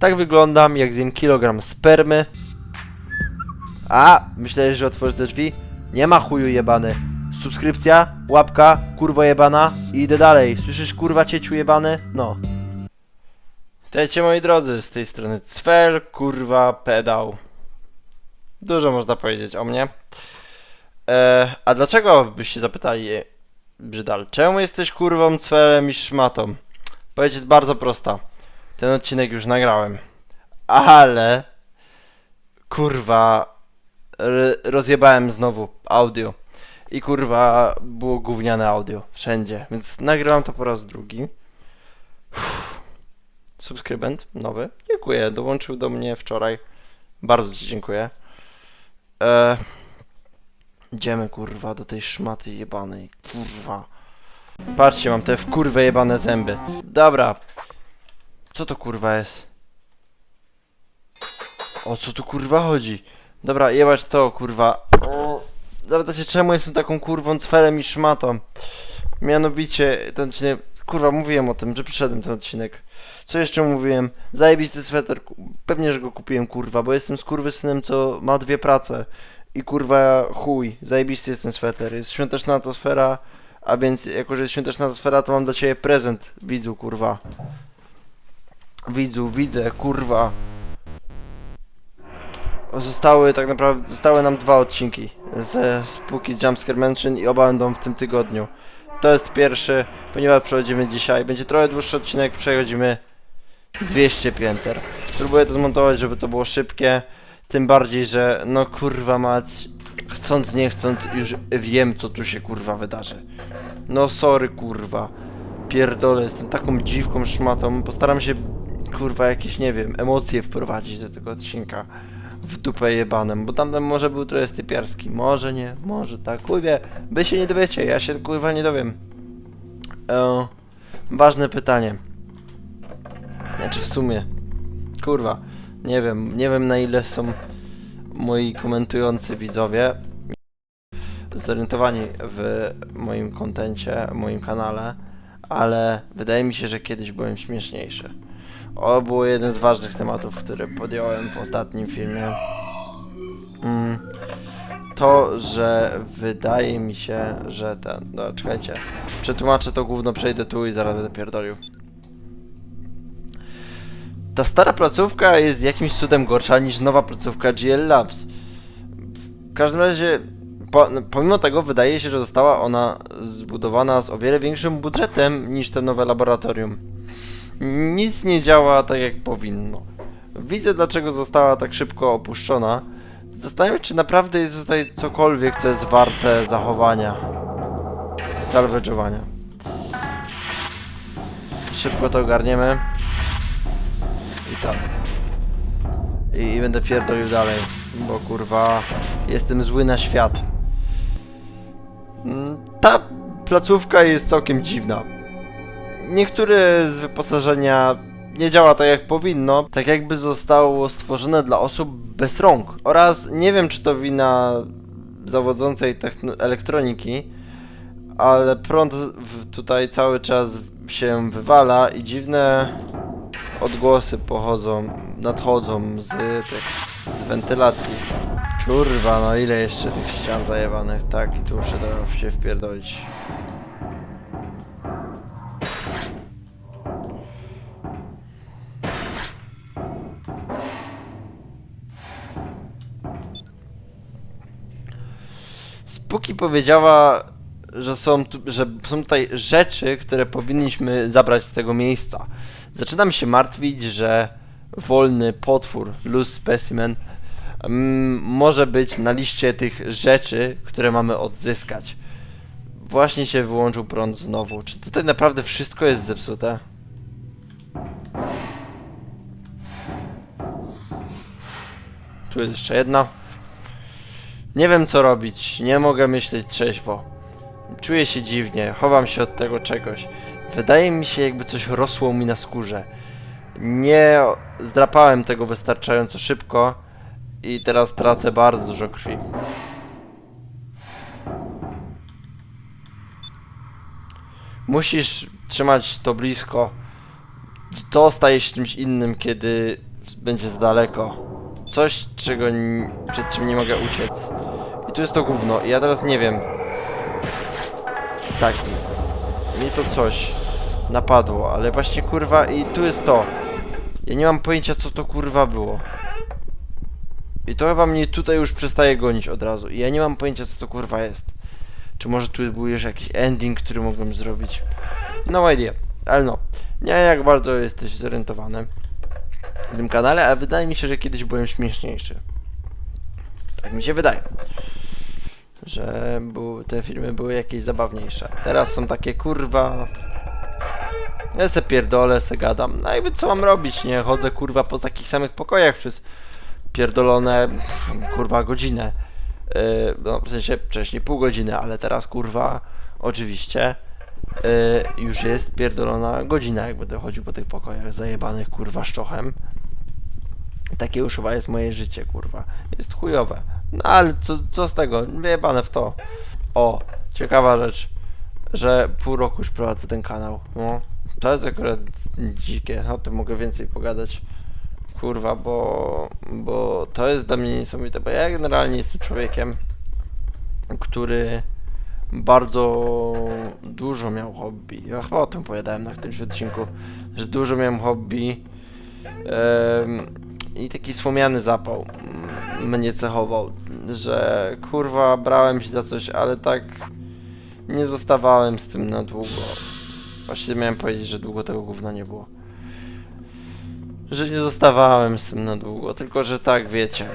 Tak wyglądam, jak zjem kilogram spermy. A, myślałeś, że otworzę te drzwi? Nie ma chuju jebany. Subskrypcja, łapka, kurwa jebana i idę dalej. Słyszysz kurwa cieciu jebany? No. Witajcie moi drodzy, z tej strony Cfel, kurwa, pedał. Dużo można powiedzieć o mnie. E, a dlaczego byście zapytali, Brzydal, czemu jesteś kurwą, cfelem i szmatą? Odpowiedź jest bardzo prosta. Ten odcinek już nagrałem. Ale... Kurwa... rozjebałem znowu audio. I kurwa było gówniane audio. Wszędzie. Więc nagrywam to po raz drugi. Uff. Subskrybent nowy. Dziękuję. Dołączył do mnie wczoraj. Bardzo ci dziękuję. E... Idziemy kurwa do tej szmaty jebanej. Kurwa. Patrzcie, mam te w kurwę jebane zęby. Dobra. Co to kurwa jest? O co tu kurwa chodzi? Dobra, jebać to kurwa. O, Zapytacie czemu jestem taką kurwą cfelem i szmatą? Mianowicie ten odcinek... Kurwa, mówiłem o tym, że przyszedłem ten odcinek. Co jeszcze mówiłem? Zajebisty sweter. Pewnie, że go kupiłem kurwa, bo jestem skurwysynem, co ma dwie prace. I kurwa chuj, zajebisty jest ten sweter. Jest świąteczna atmosfera, a więc jako, że jest świąteczna atmosfera, to mam dla ciebie prezent, widzu, kurwa. Widzu, widzę, kurwa. Zostały tak naprawdę, zostały nam dwa odcinki ze spółki z Jumpscare Mansion i oba będą w tym tygodniu. To jest pierwszy, ponieważ przechodzimy dzisiaj. Będzie trochę dłuższy odcinek, przechodzimy 200 pięter. Spróbuję to zmontować, żeby to było szybkie. Tym bardziej, że no kurwa mać, chcąc nie chcąc już wiem co tu się kurwa wydarzy. No sorry kurwa. Pierdolę, jestem taką dziwką szmatą. Postaram się kurwa jakieś nie wiem, emocje wprowadzić do tego odcinka. W dupę jebanem, bo tamten może był trochę stypiarski. Może nie, może tak. Chuj wie, wy się nie dowiecie, ja się kurwa nie dowiem. E, ważne pytanie. Znaczy w sumie. Kurwa. Nie wiem, nie wiem na ile są moi komentujący widzowie zorientowani w moim kontencie, moim kanale, ale wydaje mi się, że kiedyś byłem śmieszniejszy. O, było jeden z ważnych tematów, który podjąłem w ostatnim filmie. Mm, to, że wydaje mi się, że ten... No, czekajcie. Przetłumaczę to gówno, przejdę tu i zaraz będę pierdolił. Ta stara placówka jest jakimś cudem gorsza niż nowa placówka GL Labs. W każdym razie, po, pomimo tego wydaje się, że została ona zbudowana z o wiele większym budżetem niż te nowe laboratorium. Nic nie działa tak jak powinno. Widzę dlaczego została tak szybko opuszczona. Zastanawiam się, czy naprawdę jest tutaj cokolwiek, co jest warte zachowania. Salvage'owania. Szybko to ogarniemy. I tak. I, I będę pierdolił dalej, bo kurwa jestem zły na świat. Mm, Ta placówka jest całkiem dziwna. Niektóre z wyposażenia nie działa tak jak powinno, tak jakby zostało stworzone dla osób bez rąk. Oraz nie wiem czy to wina zawodzącej elektroniki, ale prąd tutaj cały czas się wywala i dziwne odgłosy pochodzą, nadchodzą z tych, z wentylacji. Kurwa, no ile jeszcze tych ścian zajebanych, tak i tu muszę się wpierdolić. Spooky powiedziała, że są, tu, że są tutaj rzeczy, które powinniśmy zabrać z tego miejsca. Zaczynam się martwić, że wolny potwór, loose specimen, mm, może być na liście tych rzeczy, które mamy odzyskać. Właśnie się wyłączył prąd znowu. Czy tutaj naprawdę wszystko jest zepsute? Tu jest jeszcze jedna. Nie wiem co robić, nie mogę myśleć trzeźwo. Czuję się dziwnie, chowam się od tego czegoś. Wydaje mi się, jakby coś rosło mi na skórze. Nie zdrapałem tego wystarczająco szybko i teraz tracę bardzo dużo krwi. Musisz trzymać to blisko. To staje się czymś innym, kiedy będzie za daleko. Coś, czego przed czym nie mogę uciec. I tu jest to gówno. I ja teraz nie wiem. Tak. Mnie to coś napadło, ale właśnie kurwa i tu jest to. Ja nie mam pojęcia co to kurwa było. I to chyba mnie tutaj już przestaje gonić od razu. I ja nie mam pojęcia co to kurwa jest. Czy może tu był już jakiś ending, który mogłem zrobić? No idea. Ale no. Nie jak bardzo jesteś zorientowany w tym kanale, ale wydaje mi się, że kiedyś byłem śmieszniejszy. Tak mi się wydaje. Że był, te filmy były jakieś zabawniejsze. Teraz są takie kurwa. Ja se pierdolę, se gadam. No i co mam robić, nie? Chodzę kurwa po takich samych pokojach przez pierdolone kurwa godzinę. Yy, no w sensie wcześniej pół godziny, ale teraz kurwa oczywiście yy, już jest pierdolona godzina, jak będę chodził po tych pokojach zajebanych kurwa szczochem. Takie już chyba jest moje życie, kurwa. Jest chujowe. No ale co, co z tego? Wyjebane w to. O, ciekawa rzecz, że pół roku już prowadzę ten kanał. No, to jest akurat dzikie. O tym mogę więcej pogadać. Kurwa, bo, bo to jest dla mnie niesamowite, bo ja generalnie jestem człowiekiem, który bardzo dużo miał hobby. Ja chyba o tym opowiadałem na którymś odcinku, że dużo miałem hobby. Em, i taki słomiany zapał mnie cechował, że kurwa brałem się za coś, ale tak nie zostawałem z tym na długo. Właściwie miałem powiedzieć, że długo tego gówna nie było. Że nie zostawałem z tym na długo, tylko że tak wiecie.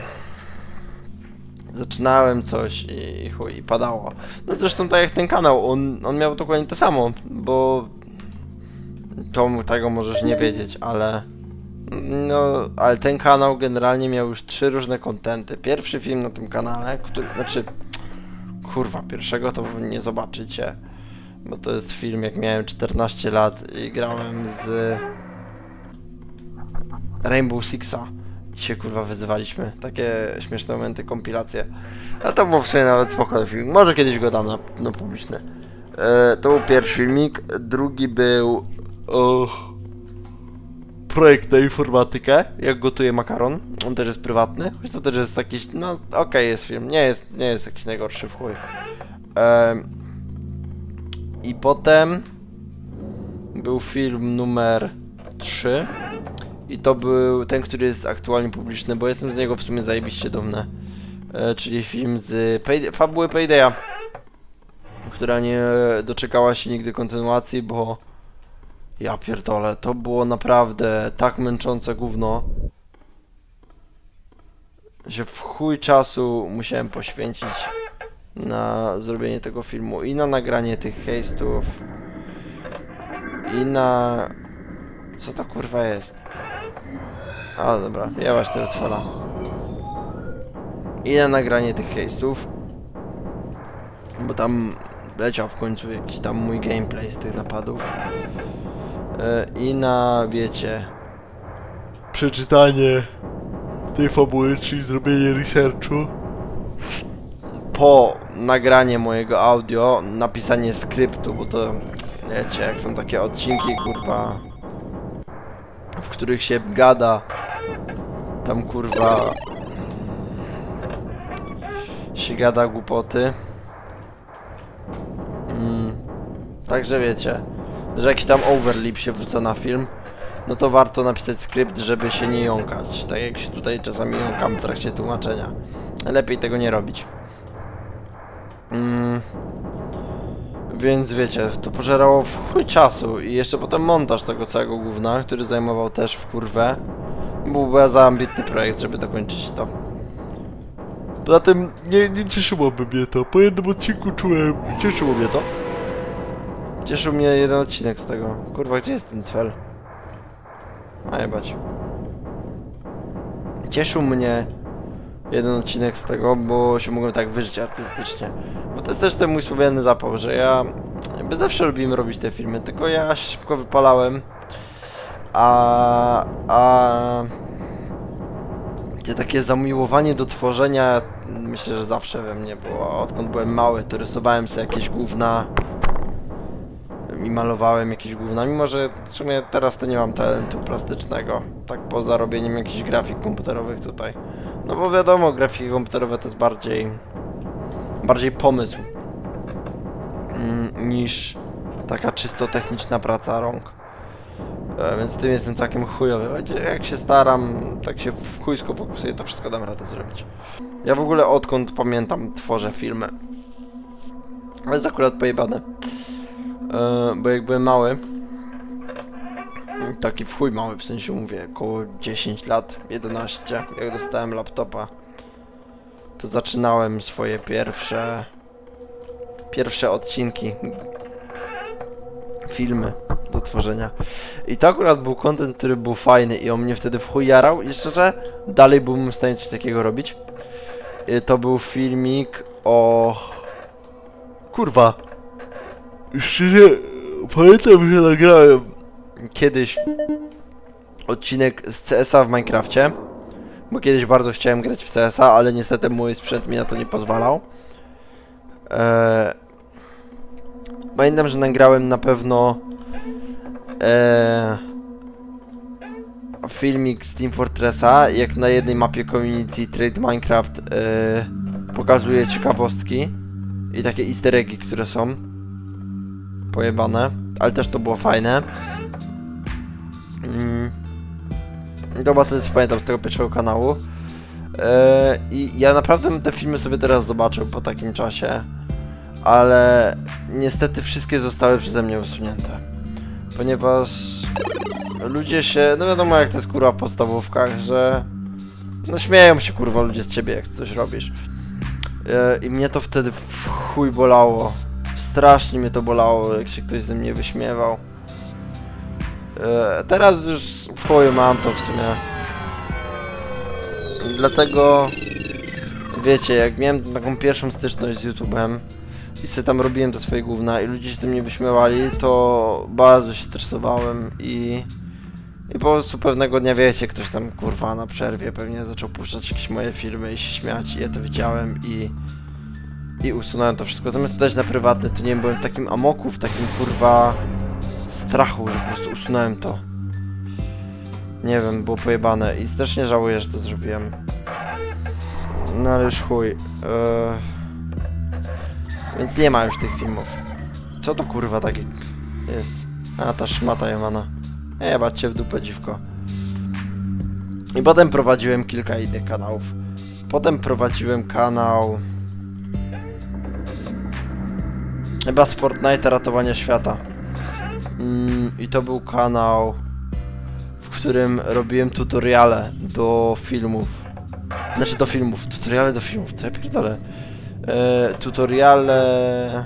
Zaczynałem coś i chuj, i padało. No zresztą tak jak ten kanał, on, on miał dokładnie to samo, bo to tego możesz nie wiedzieć, ale no, ale ten kanał generalnie miał już trzy różne kontenty. Pierwszy film na tym kanale, który, znaczy, kurwa, pierwszego to nie zobaczycie, bo to jest film jak miałem 14 lat i grałem z Rainbow Sixa i się kurwa wyzywaliśmy. Takie śmieszne momenty, kompilacje. A to był w sumie nawet spokojny film. Może kiedyś go dam na, na publiczny. E, to był pierwszy filmik. Drugi był... Och, projekt na informatykę, jak gotuję makaron. On też jest prywatny, choć to też jest taki, no okej jest film, nie jest, nie jest jakiś najgorszy w chuj. Em, I potem był film numer 3 i to był ten, który jest aktualnie publiczny, bo jestem z niego w sumie zajebiście dumny. E, czyli film z fabuły Paydaya, która nie doczekała się nigdy kontynuacji, bo ja pierdolę, to było naprawdę tak męczące gówno, że w chuj czasu musiałem poświęcić na zrobienie tego filmu i na nagranie tych hejstów i na... Co to kurwa jest? A dobra, ja właśnie otwieram. I na nagranie tych hejstów, bo tam leciał w końcu jakiś tam mój gameplay z tych napadów. E, I na, wiecie, przeczytanie tej fabuły, czyli zrobienie researchu. Po nagranie mojego audio, napisanie skryptu, bo to, wiecie, jak są takie odcinki, kurwa, w których się gada, tam, kurwa, się gada głupoty. Mm, także wiecie, że jakiś tam overlip się wrzuca na film, no to warto napisać skrypt, żeby się nie jąkać. Tak jak się tutaj czasami jąkam w trakcie tłumaczenia. Lepiej tego nie robić. Mm, więc wiecie, to pożerało w chuj czasu i jeszcze potem montaż tego całego gówna, który zajmował też w kurwę. Byłby za ambitny projekt, żeby dokończyć to. Poza tym nie, nie cieszyłoby mnie to. Po jednym odcinku czułem... Cieszyło mnie to. Cieszył mnie jeden odcinek z tego. Kurwa, gdzie jest ten cel? A jebać. Cieszył mnie jeden odcinek z tego, bo się mogłem tak wyżyć artystycznie. Bo to jest też ten mój słowiany zapał, że ja jakby zawsze lubiłem robić te filmy, tylko ja szybko wypalałem. A... a... Takie zamiłowanie do tworzenia myślę, że zawsze we mnie było. Odkąd byłem mały, to rysowałem sobie jakieś gówna i malowałem jakieś gówna, mimo że w sumie teraz to nie mam talentu plastycznego, tak poza robieniem jakichś grafik komputerowych tutaj. No bo wiadomo, grafiki komputerowe to jest bardziej, bardziej pomysł mm, niż taka czysto techniczna praca rąk. E, Więc tym jestem całkiem chujowy. Jak się staram, tak się w chujsko fokusuję, to wszystko dam radę zrobić. Ja w ogóle odkąd pamiętam tworzę filmy. Ale jest akurat pojebane. E, bo jak byłem mały, taki w chuj mały, w sensie mówię, około 10 lat, 11, jak dostałem laptopa, to zaczynałem swoje pierwsze, pierwsze odcinki, filmy do tworzenia. I to akurat był content, który był fajny i on mnie wtedy w chuj jarał i szczerze, dalej byłbym w stanie coś takiego robić. I to był filmik o... Kurwa. Szczerze, pamiętam, że nagrałem kiedyś odcinek z CS-a w Minecrafcie. Bo kiedyś bardzo chciałem grać w CS-a, ale niestety mój sprzęt mi na to nie pozwalał. Eee, pamiętam, że nagrałem na pewno eee, filmik z Team Fortressa, jak na jednej mapie Community Trade Minecraft eee, pokazuje ciekawostki i takie easter eggi, które są pojebane, ale też to było fajne. Mm. To chyba tyle, co pamiętam z tego pierwszego kanału. Eee, I ja naprawdę te filmy sobie teraz zobaczył po takim czasie, ale niestety wszystkie zostały przeze mnie usunięte. Ponieważ ludzie się, no wiadomo jak to jest kurwa w podstawówkach, że no śmieją się kurwa ludzie z ciebie jak coś robisz. Eee, I mnie to wtedy w chuj bolało. Strasznie mnie to bolało, jak się ktoś ze mnie wyśmiewał. E, teraz już w chuju mam to w sumie. Dlatego, wiecie, jak miałem taką pierwszą styczność z YouTube'em i sobie tam robiłem te swoje gówna i ludzie się ze mnie wyśmiewali, to bardzo się stresowałem i... I po prostu pewnego dnia, wiecie, ktoś tam, kurwa, na przerwie pewnie zaczął puszczać jakieś moje filmy i się śmiać i ja to widziałem i... I usunąłem to wszystko. Zamiast dać na prywatny, to nie wiem, byłem w takim amoku, w takim, kurwa strachu, że po prostu usunąłem to. Nie wiem, było pojebane i strasznie żałuję, że to zrobiłem. No ale już chuj. Eee... Więc nie ma już tych filmów. Co to kurwa takie jest? A, ta szmata Jemana. E, baczcie w dupę dziwko. I potem prowadziłem kilka innych kanałów. Potem prowadziłem kanał... Chyba z Fortnite ratowania świata. Mm, I to był kanał, w którym robiłem tutoriale do filmów. Znaczy do filmów, tutoriale do filmów, co ja pierdolę. E, tutoriale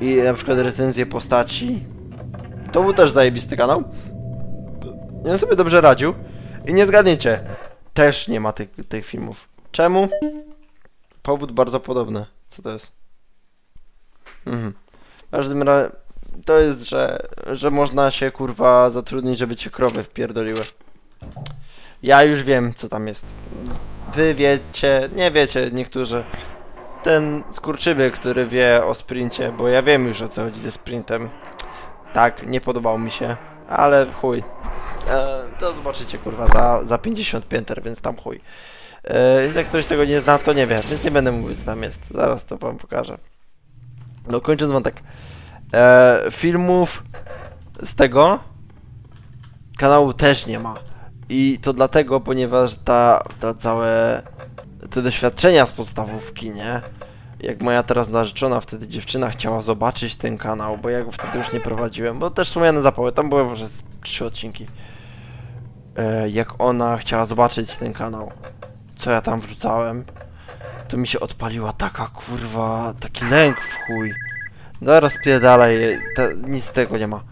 i na przykład recenzje postaci. To był też zajebisty kanał. I on sobie dobrze radził. I nie zgadniecie, też nie ma tych, tych filmów. Czemu? Powód bardzo podobny. Co to jest? Mhm. W każdym razie to jest, że, że można się kurwa zatrudnić, żeby cię krowy wpierdoliły. Ja już wiem, co tam jest. Wy wiecie, nie wiecie, niektórzy. Ten skurczyby, który wie o sprincie, bo ja wiem już o co chodzi ze sprintem. Tak, nie podobał mi się, ale chuj. E, to zobaczycie kurwa za, za 50 pięter, więc tam chuj. E, więc jak ktoś tego nie zna, to nie wie, więc nie będę mówić, co tam jest. Zaraz to wam pokażę. No kończąc wątek e, filmów z tego kanału też nie ma. I to dlatego, ponieważ ta, ta całe te doświadczenia z podstawówki, nie? Jak moja teraz narzeczona, wtedy dziewczyna chciała zobaczyć ten kanał, bo ja go wtedy już nie prowadziłem, bo też wspomniane zapały, tam były może trzy odcinki. E, jak ona chciała zobaczyć ten kanał, co ja tam wrzucałem, to mi się odpaliła taka kurwa, taki lęk w chuj. Zaraz dalej, nic z tego nie ma.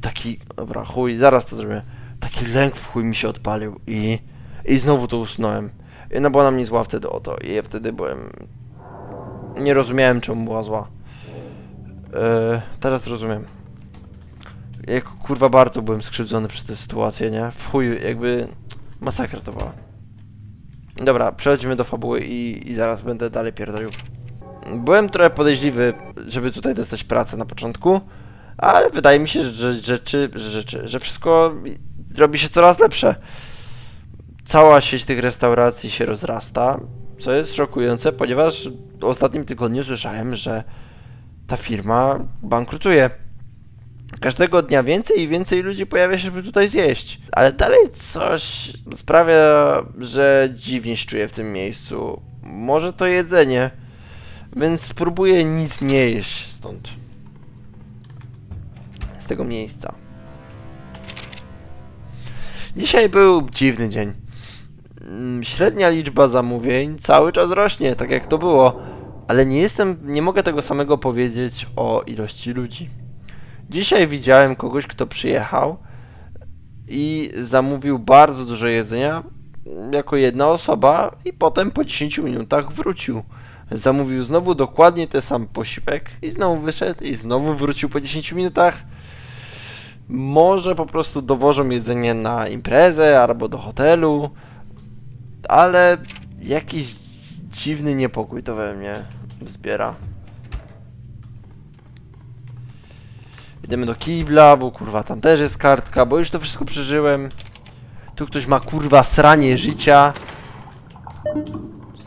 Taki, dobra, chuj, zaraz to zrobię. Taki lęk w chuj mi się odpalił i, i znowu to usunąłem. I ona była na mnie zła wtedy o to i ja wtedy byłem... Nie rozumiałem czemu była zła. Yy, teraz rozumiem. Jak kurwa bardzo byłem skrzywdzony przez tę sytuację, nie? W chuj, jakby masakra to była. Dobra, przechodzimy do fabuły i, i zaraz będę dalej pierdolił. Byłem trochę podejrzliwy, żeby tutaj dostać pracę na początku, ale wydaje mi się, że rzeczy, że, rzeczy, że wszystko robi się coraz lepsze. Cała sieć tych restauracji się rozrasta, co jest szokujące, ponieważ w ostatnim tygodniu słyszałem, że ta firma bankrutuje. Każdego dnia więcej i więcej ludzi pojawia się, żeby tutaj zjeść. Ale dalej coś sprawia, że dziwnie się czuję w tym miejscu. Może to jedzenie, więc spróbuję nic nie jeść stąd. Z tego miejsca. Dzisiaj był dziwny dzień. Mm, Średnia liczba zamówień cały czas rośnie, tak jak to było. Ale nie jestem, nie mogę tego samego powiedzieć o ilości ludzi. Dzisiaj widziałem kogoś, kto przyjechał i zamówił bardzo dużo jedzenia jako jedna osoba i potem po 10 minutach wrócił. Zamówił znowu dokładnie ten sam posiłek i znowu wyszedł i znowu wrócił po 10 minutach. Może po prostu dowożą jedzenie na imprezę albo do hotelu, ale jakiś dziwny niepokój to we mnie wzbiera. Idziemy do kibla, bo kurwa tam też jest kartka, bo już to wszystko przeżyłem. Tu ktoś ma kurwa sranie życia.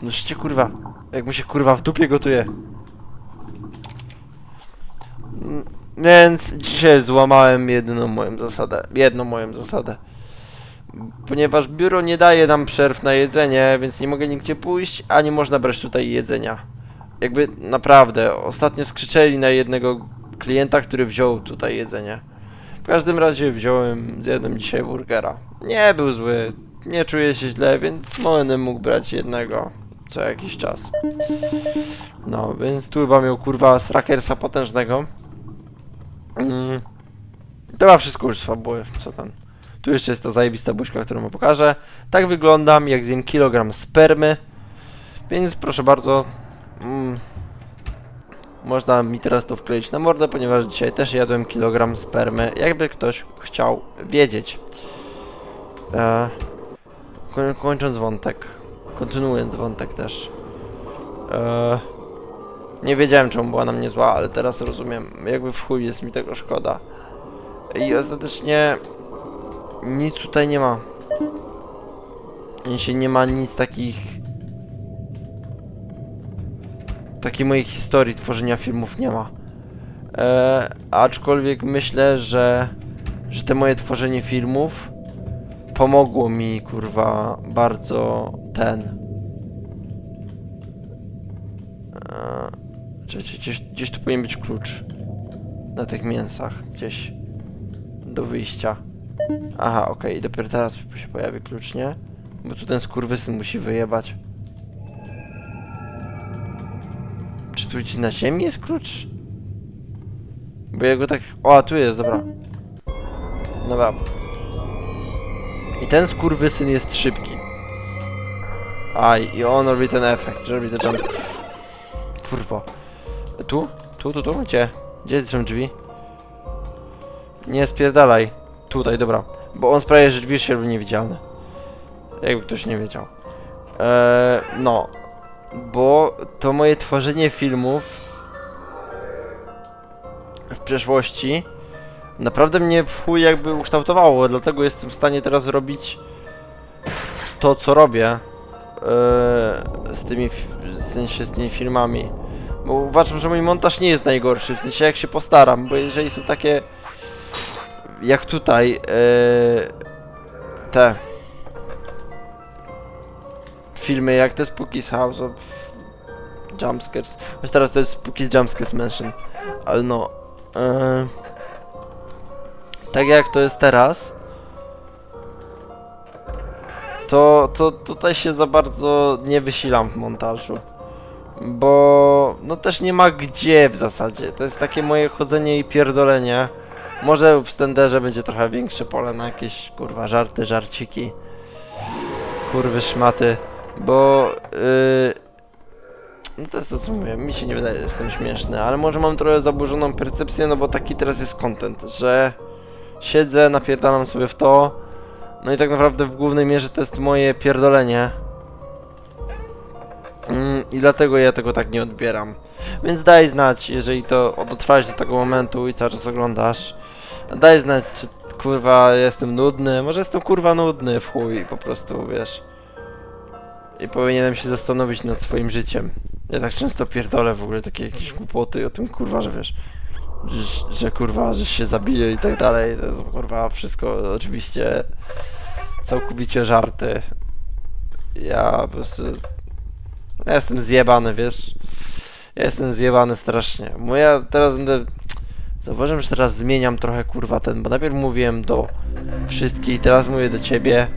No życie kurwa, jak mu się kurwa w dupie gotuje. Mm, Więc dzisiaj złamałem jedyną moją zasadę. Jedną moją zasadę. Ponieważ biuro nie daje nam przerw na jedzenie, więc nie mogę nigdzie pójść, a nie można brać tutaj jedzenia. Jakby naprawdę, ostatnio skrzyczeli na jednego klienta, który wziął tutaj jedzenie. W każdym razie wziąłem, zjadłem dzisiaj burgera. Nie był zły, nie czuję się źle, więc będę mógł brać jednego co jakiś czas. No, więc tu chyba miał kurwa Strakersa potężnego. Mm. To ma wszystko już z fabuły, co tam. Tu jeszcze jest ta zajebista buźka, którą mu pokażę. Tak wyglądam, jak zjem kilogram spermy. Więc proszę bardzo. Mm, można mi teraz to wkleić na mordę, ponieważ dzisiaj też jadłem kilogram spermy, jakby ktoś chciał wiedzieć. E, koń- kończąc wątek, kontynuując wątek też. E, nie wiedziałem czemu była na mnie zła, ale teraz rozumiem. Jakby w chuj jest mi tego szkoda. I ostatecznie nic tutaj nie ma. Jeśli nie ma nic takich takiej mojej historii tworzenia filmów nie ma. E, aczkolwiek myślę, że, że te moje tworzenie filmów pomogło mi, kurwa, bardzo ten. E, gdzieś, gdzieś tu powinien być klucz. Na tych mięsach, gdzieś. Do wyjścia. Aha, okej, dopiero teraz się pojawi klucz, nie? Bo tu ten skurwysyn musi wyjebać. Tu gdzieś na ziemi jest klucz? Bo ja go tak... O, a tu jest, dobra. Dobra. I ten skurwysyn jest szybki. Aj, i on robi ten efekt, że robi te jump... Kurwa. Tu? Tu, tu, tu? Gdzie? Gdzie są drzwi? Nie spierdalaj. Tutaj, dobra. Bo on sprawia, że drzwi się robią niewidzialne. Jakby ktoś nie wiedział. Eee, no. Bo to moje tworzenie filmów w przeszłości naprawdę mnie w chuj jakby ukształtowało, dlatego jestem w stanie teraz robić to, co robię eee, z tymi, w sensie z tymi filmami. Bo uważam, że mój montaż nie jest najgorszy, w sensie jak się postaram, bo jeżeli są takie jak tutaj eee, te filmy jak te Spooky's House of Jumpscares. Choć teraz to jest Spooky's Jumpscares Mansion. Ale no. e, tak jak to jest teraz. To, to tutaj się za bardzo nie wysilam w montażu. Bo no też nie ma gdzie w zasadzie. To jest takie moje chodzenie i pierdolenie. Może w Stenderze będzie trochę większe pole na jakieś kurwa żarty, żarciki. Kurwy szmaty. Bo yy, no to jest to co mówię, mi się nie wydaje, że jestem śmieszny, ale może mam trochę zaburzoną percepcję, no bo taki teraz jest content, że siedzę, napierdalam sobie w to, no i tak naprawdę w głównej mierze to jest moje pierdolenie. Mm, I dlatego ja tego tak nie odbieram. Więc daj znać, jeżeli to dotrwałeś do tego momentu i cały czas oglądasz. Daj znać, czy kurwa jestem nudny. Może jestem kurwa nudny w chuj po prostu, wiesz. I powinienem się zastanowić nad swoim życiem. Ja tak często pierdolę w ogóle takie jakieś głupoty o tym kurwa, że wiesz. Że, że kurwa, że się zabije i tak dalej. To jest kurwa wszystko oczywiście całkowicie żarty. Ja po prostu. Ja jestem zjebany, wiesz. Ja jestem zjebany strasznie. Moja teraz będę. Zauważyłem, że teraz zmieniam trochę kurwa ten, bo najpierw mówiłem do wszystkich, teraz mówię do ciebie.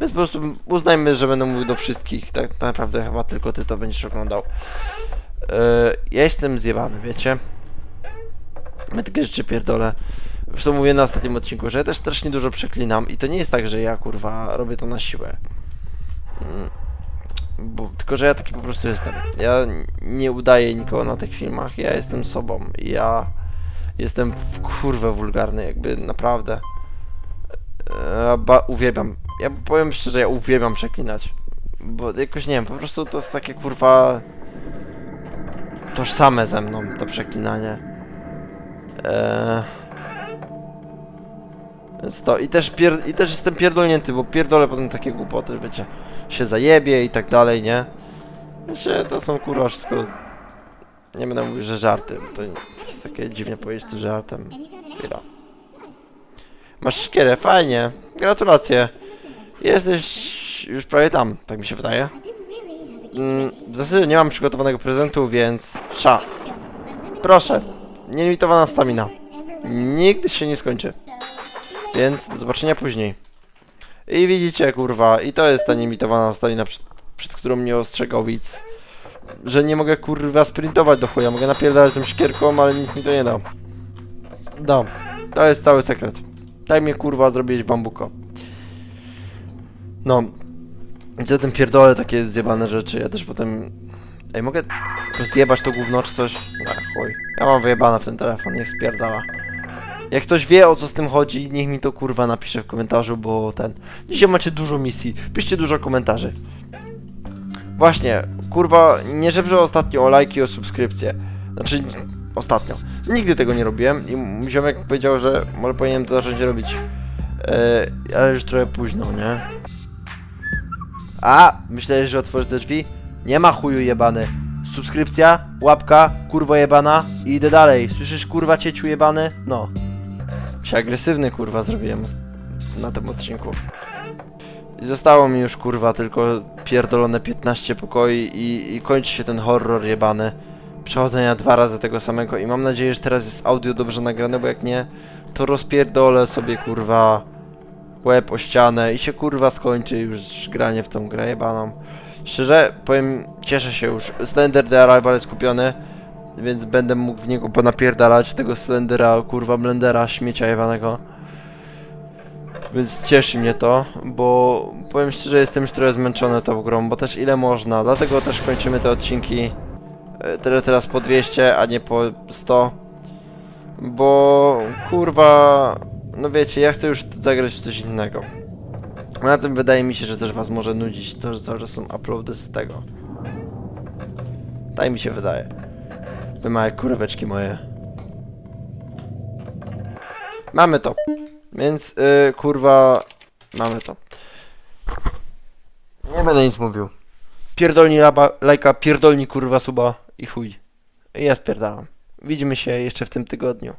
Więc po prostu uznajmy, że będę mówił do wszystkich. Tak naprawdę chyba tylko ty to będziesz oglądał. Yy, ja jestem zjebany, wiecie? Ja takie rzeczy pierdolę. Zresztą mówię na ostatnim odcinku, że ja też strasznie dużo przeklinam i to nie jest tak, że ja kurwa robię to na siłę. Mm, Bo, tylko, że ja taki po prostu jestem. Ja nie udaję nikogo na tych filmach, ja jestem sobą. Ja jestem w kurwę wulgarny, jakby naprawdę. E, ba, uwielbiam. Ja powiem szczerze, ja uwielbiam przeklinać. Bo jakoś nie wiem, po prostu to jest takie kurwa tożsame ze mną to przeklinanie. Eee... Więc to i też, pier, i też jestem pierdolnięty, bo pierdolę potem takie głupoty, wiecie, się zajebie i tak dalej, nie? Wiecie, to są kurwa wszystko, nie będę mówił, że żarty, to jest takie dziwnie powiedzieć to żartem. Chwila. Masz siekierę, fajnie, gratulacje. Jesteś już prawie tam, tak mi się wydaje. Mm, w zasadzie nie mam przygotowanego prezentu, więc sza. Proszę, nielimitowana stamina. Nigdy się nie skończy. Więc do zobaczenia później. I widzicie, kurwa, i to jest ta nielimitowana stamina, przed, przed którą mnie ostrzegał widz. Że nie mogę, kurwa, sprintować do chuja. Mogę napierdalać tą szkierką, ale nic mi to nie da. No, to jest cały sekret. Daj mnie, kurwa, zrobić bambuko. No, i za tym pierdolę takie zjebane rzeczy, ja też potem... Ej, mogę rozjebać to gówno czy coś? No, chuj. Ja mam wyjebane w ten telefon, niech spierdala. Jak ktoś wie o co z tym chodzi, niech mi to kurwa napisze w komentarzu, bo ten... Dzisiaj macie dużo misji, piszcie dużo komentarzy. Właśnie, kurwa, nie żebrze ostatnio o lajki, o subskrypcje. Znaczy, ostatnio. Nigdy tego nie robiłem i ziomek powiedział, że może powinienem to zacząć robić. Eee, ale już trochę późno, nie? A, myślałeś, że otworzysz te drzwi? Nie ma chuju jebany. Subskrypcja, łapka, kurwa jebana i idę dalej. Słyszysz kurwa cieciu jebany? No. Się agresywny kurwa zrobiłem na tym odcinku. I zostało mi już kurwa tylko pierdolone 15 pokoi i, i kończy się ten horror jebany. Przechodzenia dwa razy tego samego i mam nadzieję, że teraz jest audio dobrze nagrane, bo jak nie, to rozpierdolę sobie kurwa łeb o ścianę i się kurwa skończy już granie w tą grę jebaną. Szczerze, powiem, cieszę się już. Slender The Arrival jest kupiony, więc będę mógł w niego ponapierdalać tego Slendera, kurwa blendera, śmiecia jebanego. Więc cieszy mnie to, bo powiem szczerze, jestem już trochę zmęczony tą grą, bo też ile można, dlatego też kończymy te odcinki e, tyle teraz po 200, a nie po 100. Bo kurwa, no wiecie, ja chcę już zagrać w coś innego. Na tym wydaje mi się, że też was może nudzić to, że cały czas są uploady z tego. Tak mi się wydaje. Wy małe kureweczki moje. Mamy to. Więc yy, kurwa, mamy to. Nie będę nic mówił. Pierdolni laba, lajka, pierdolni kurwa suba i chuj. Ja spierdalam. Widzimy się jeszcze w tym tygodniu.